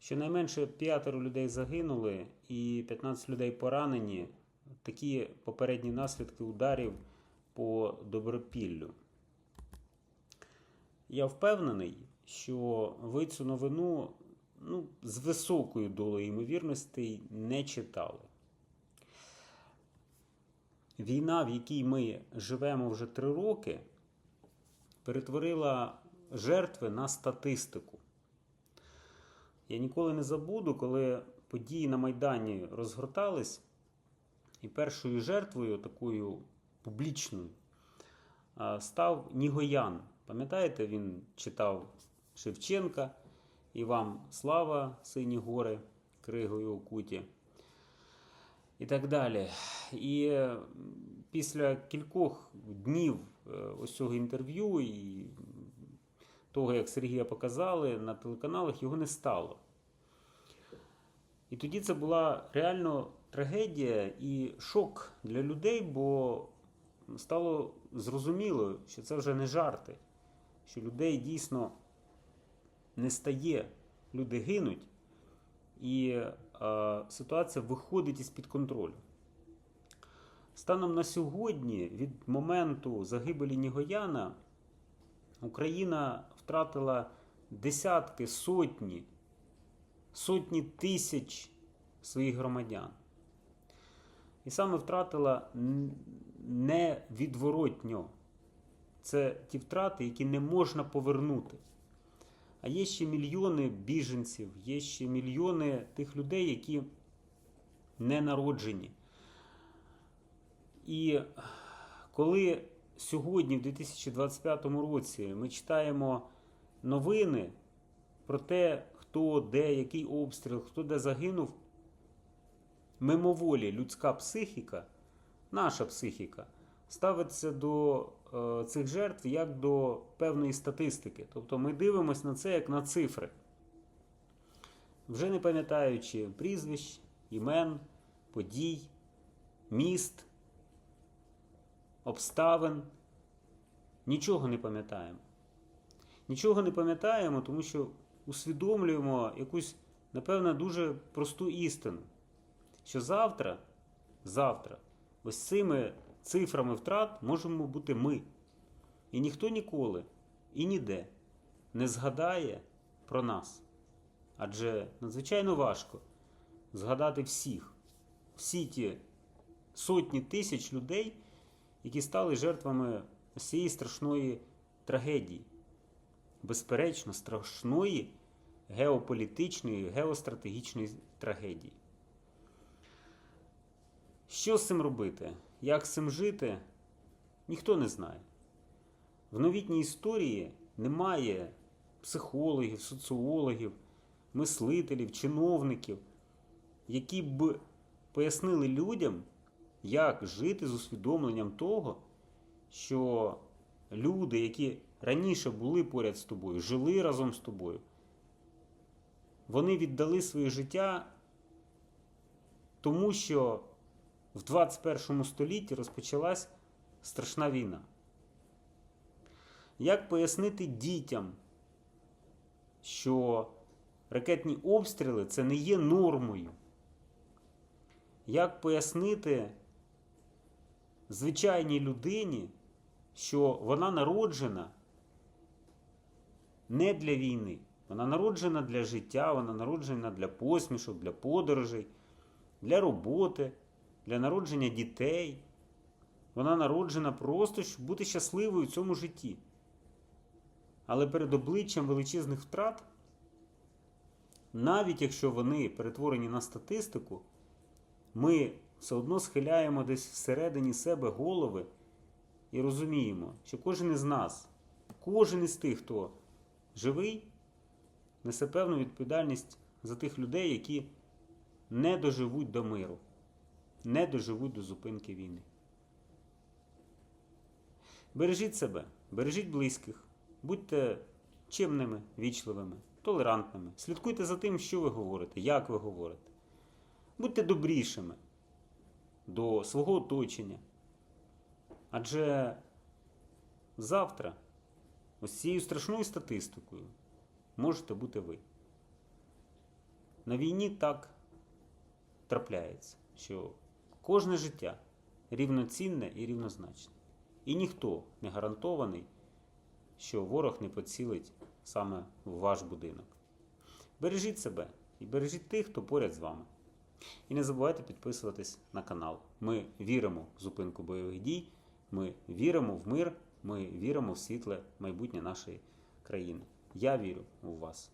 Щонайменше п'ятеро людей загинули і 15 людей поранені. Такі попередні наслідки ударів по Добропіллю. Я впевнений, що ви цю новину ну, з високою долею ймовірностей не читали. Війна, в якій ми живемо вже три роки, перетворила жертви на статистику. Я ніколи не забуду, коли події на Майдані розгортались, і першою жертвою, такою публічною, став Нігоян. Пам'ятаєте, він читав Шевченка і вам слава, сині гори, кригою окуті. І так далі. І е, після кількох днів е, ось цього інтерв'ю і того, як Сергія показали на телеканалах, його не стало. І тоді це була реально трагедія і шок для людей, бо стало зрозуміло, що це вже не жарти, що людей дійсно не стає, люди гинуть, і е, ситуація виходить із-під контролю. Станом на сьогодні, від моменту загибелі Нігояна, Україна втратила десятки, сотні, сотні тисяч своїх громадян. І саме втратила невідворотньо. Це ті втрати, які не можна повернути. А є ще мільйони біженців, є ще мільйони тих людей, які не народжені. І коли сьогодні, в 2025 році, ми читаємо новини про те, хто де, який обстріл, хто де загинув, мимоволі людська психіка, наша психіка, ставиться до е, цих жертв як до певної статистики. Тобто ми дивимося на це як на цифри, вже не пам'ятаючи прізвищ, імен, подій, міст, обставин. Нічого не пам'ятаємо. Нічого не пам'ятаємо, тому що усвідомлюємо якусь, напевно, дуже просту істину, що завтра, завтра, ось цими цифрами втрат можемо бути ми. І ніхто ніколи і ніде не згадає про нас. Адже надзвичайно важко згадати всіх, всі ті сотні тисяч людей, які стали жертвами цієї страшної трагедії. Безперечно, страшної геополітичної, геостратегічної трагедії. Що з цим робити? Як з цим жити? Ніхто не знає. В новітній історії немає психологів, соціологів, мислителів, чиновників, які б пояснили людям, як жити з усвідомленням того, що люди, які раніше були поряд з тобою, жили разом з тобою, вони віддали своє життя тому, що в 21 столітті розпочалась страшна війна. Як пояснити дітям, що ракетні обстріли це не є нормою? Як пояснити звичайній людині, що вона народжена не для війни, вона народжена для життя, вона народжена для посмішок, для подорожей, для роботи, для народження дітей. Вона народжена просто, щоб бути щасливою в цьому житті. Але перед обличчям величезних втрат, навіть якщо вони перетворені на статистику, ми все одно схиляємо десь всередині себе голови і розуміємо, що кожен із нас, кожен із тих, хто живий, несе певну відповідальність за тих людей, які не доживуть до миру, не доживуть до зупинки війни. Бережіть себе, бережіть близьких, будьте чимними, вічливими, толерантними. Слідкуйте за тим, що ви говорите, як ви говорите. Будьте добрішими до свого оточення. Адже завтра, ось цією страшною статистикою, можете бути ви. на війні так трапляється, що кожне життя рівноцінне і рівнозначне. І ніхто не гарантований, що ворог не поцілить саме в ваш будинок. Бережіть себе і бережіть тих, хто поряд з вами. І не забувайте підписуватись на канал. Ми віримо в зупинку бойових дій, ми віримо в мир, ми віримо в світле майбутнє нашої країни. Я вірю у вас.